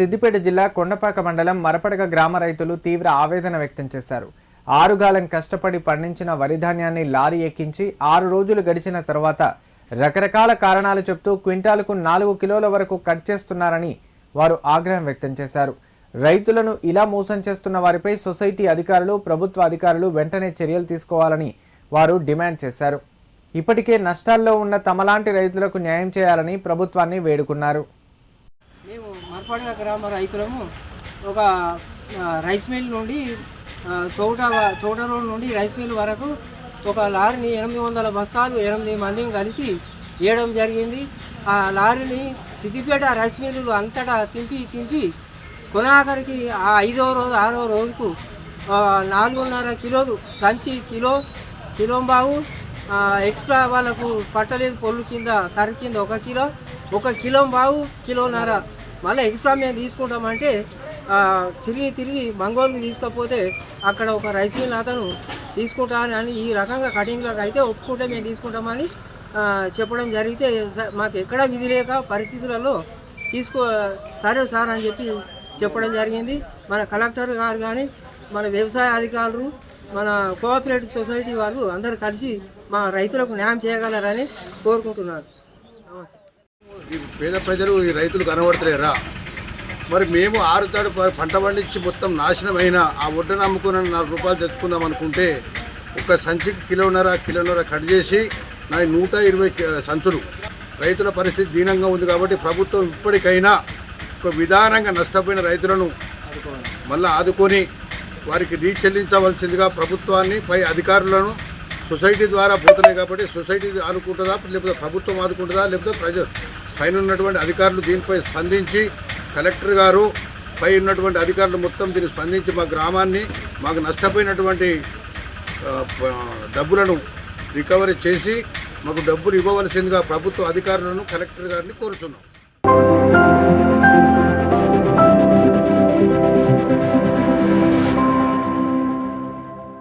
సిద్దిపేట జిల్లా కొండపాక మండలం మరపడగ గ్రామ రైతులు తీవ్ర ఆవేదన వ్యక్తం చేశారు. ఆరుగాలం కష్టపడి పండించిన వరి ధాన్యాన్ని లారీ ఎక్కించి ఆరు రోజులు గడిచిన తర్వాత రకరకాల కారణాలు చెప్తూ క్వింటాలకు నాలుగు కిలోల వరకు కట్ చేస్తున్నారని వారు ఆగ్రహం వ్యక్తం చేశారు. రైతులను ఇలా మోసం చేస్తున్న వారిపై సొసైటీ అధికారులు ప్రభుత్వ అధికారులు వెంటనే చర్యలు తీసుకోవాలని వారు డిమాండ్ చేశారు. ఇప్పటికే నష్టాల్లో ఉన్న తమలాంటి రైతులకు న్యాయం చేయాలని ప్రభుత్వాన్ని వేడుకున్నారు. మేము గ్రామ రైతులము ఒక రైస్ మిల్ నుండి తోట తోట రోడ్ నుండి రైస్ మిల్ వరకు ఒక లారీని ఎనిమిది వందల బస్తాలు ఎనిమిది మందిని కలిసి వేయడం జరిగింది. ఆ లారీని సిద్దిపేట రైస్ మిల్లులు అంతటా తింపి తింపి కొనాఖరికి ఆ ఐదో రోజు ఆరో రోజుకు నాలుగున్నర కిలోలు సంచి కిలో కిలో బావు ఎక్స్ట్రా వాళ్ళకు పట్టలేదు పొల్లు కింద తరి కింద ఒక కిలో ఒక కిలో బావు కిలోన్నర మళ్ళీ ఎక్స్ట్రా మేము తీసుకుంటామంటే తిరిగి తిరిగి మంగోల్కి తీసుకపోతే అక్కడ ఒక రైస్ మిల్ అతను తీసుకుంటాను అని ఈ రకంగా కటింగ్లకు అయితే ఒప్పుకుంటే మేము తీసుకుంటామని చెప్పడం జరిగితే మాకు ఎక్కడ విధి లేక పరిస్థితులలో తీసుకో సరే సార్ అని చెప్పి చెప్పడం జరిగింది. మన కలెక్టర్ గారు కానీ మన వ్యవసాయ అధికారులు మన కోఆపరేటివ్ సొసైటీ వాళ్ళు అందరూ కలిసి మా రైతులకు న్యాయం చేయగలరని కోరుకుంటున్నారు. నమస్తే. ఈ పేద ప్రజలు ఈ రైతులు కనబడతలేరా? మరి మేము ఆరుతాడు పంట పండించి మొత్తం నాశనమైన ఆ ఒడ్డున అమ్ముకున్న నాలుగు రూపాయలు తెచ్చుకుందాం అనుకుంటే ఒక సంచికి కిలోన్నర కిలోన్నర కట్ చేసి నా నూట ఇరవై సంచులు. రైతుల పరిస్థితి దీనంగా ఉంది కాబట్టి ప్రభుత్వం ఇప్పటికైనా ఒక విధానంగా నష్టపోయిన రైతులను మళ్ళీ ఆదుకొని వారికి రీచెల్లించవలసిందిగా ప్రభుత్వాన్ని పై అధికారులను సొసైటీ ద్వారా పోతున్నాయి కాబట్టి సొసైటీ ఆదుకుంటుందా లేకపోతే ప్రభుత్వం ఆదుకుంటుందా లేకపోతే ప్రజలు పైన ఉన్నటువంటి అధికారులు దీనిపై స్పందించి కలెక్టర్ గారు పై ఉన్నటువంటి అధికారులు మొత్తం దీన్ని స్పందించి మా గ్రామాన్ని మాకు నష్టపోయినటువంటి డబ్బులను రికవరీ చేసి మాకు డబ్బులు ఇవ్వవలసిందిగా ప్రభుత్వ అధికారులను కలెక్టర్ గారిని కోరుతున్నాం